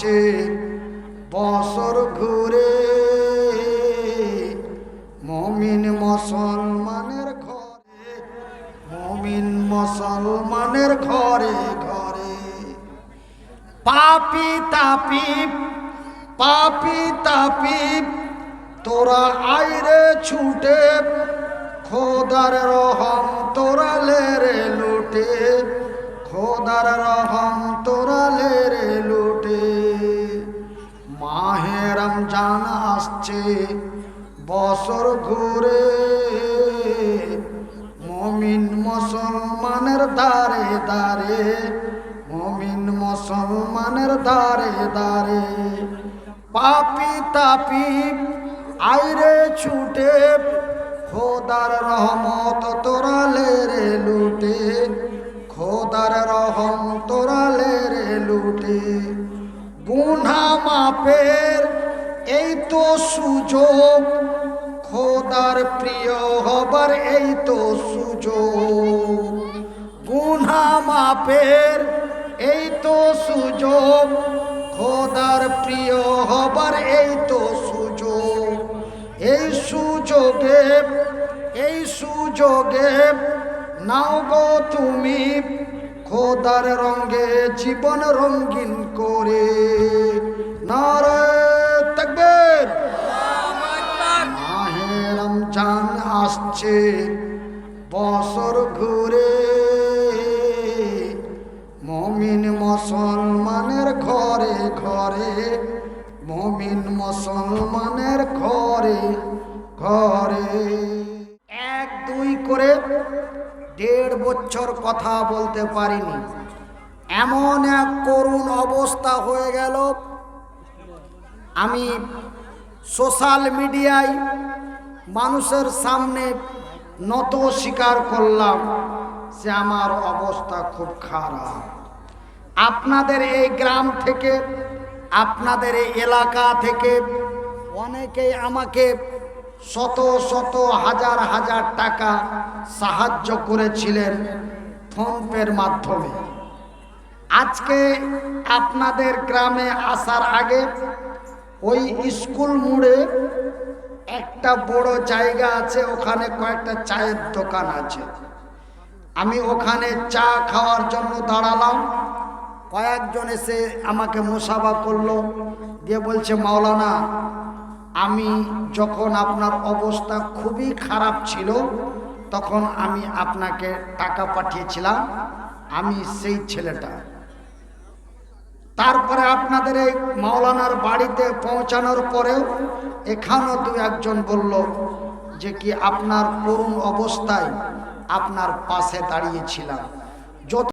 আসছে বছর ঘুরে মমিন মুসলমানের ঘরে, মমিন মুসলমানের ঘরে ঘরে। পাপি তাপি পাপি তাপি তোরা আইরে ছুটে, খোদার রহম তোরা লেরে লুটে। মাহে রমজান আসছে, বছর ঘুরে মমিন মুসলমানের দারে দারে মমিন মুসলমানের দারে দারে পাপি তাপি, আইরে ছুটে, খোদার রহমত তোরা লেরে লুটে, খোদার রহম তোরা লেরে লুটে। গুনা মাপের এই তো সুযোগ। খোদার প্রিয় হবার এই তো সুযোগ। গুনা মাপের এই তো সুযোগ। খোদার প্রিয় হবার এই তো সুযোগ। এই সুযোগে এই সুযোগে নাও গো তুমি খোদার রঙ্গে জীবন রঙ্গিন করে। নারে তাকবীর। মাহে রমজান আসছে, বছর ঘুরে। মমিন মুসলমানের ঘরে ঘরে, মমিন মুসলমানের ঘরে ঘরে। এক, দুই করে দেড় বছর কথা বলতে পারিনি। এমন এক করুণ অবস্থা হয়ে গেল। আমি সোশ্যাল মিডিয়ায় মানুষের সামনে নত স্বীকার করলাম যে আমার অবস্থা খুব খারাপ। আপনাদের এই গ্রাম থেকে, আপনাদের এই এলাকা থেকে অনেকেই আমাকে শত শত হাজার হাজার টাকা সাহায্য করেছিলেন ফোনপের মাধ্যমে। আজকে আপনাদের গ্রামে আসার আগে ওই স্কুল মোড়ে একটা বড় জায়গা আছে, ওখানে কয়েকটা চায়ের দোকান আছে। আমি ওখানে চা খাওয়ার জন্য দাঁড়ালাম। কয়েকজন এসে আমাকে মোসাবা করল দিয়ে বলছে, মাওলানা আমি যখন আপনার অবস্থা খুবই খারাপ ছিল, তখন আমি আপনাকে টাকা পাঠিয়েছিলাম, আমি সেই ছেলেটা। তারপরে আপনাদের এই মাওলানার বাড়িতে পৌঁছানোর পরেও এখানেও দু একজন বলল যে কি আপনার করুণ অবস্থায় আপনার পাশে দাঁড়িয়েছিলাম। যত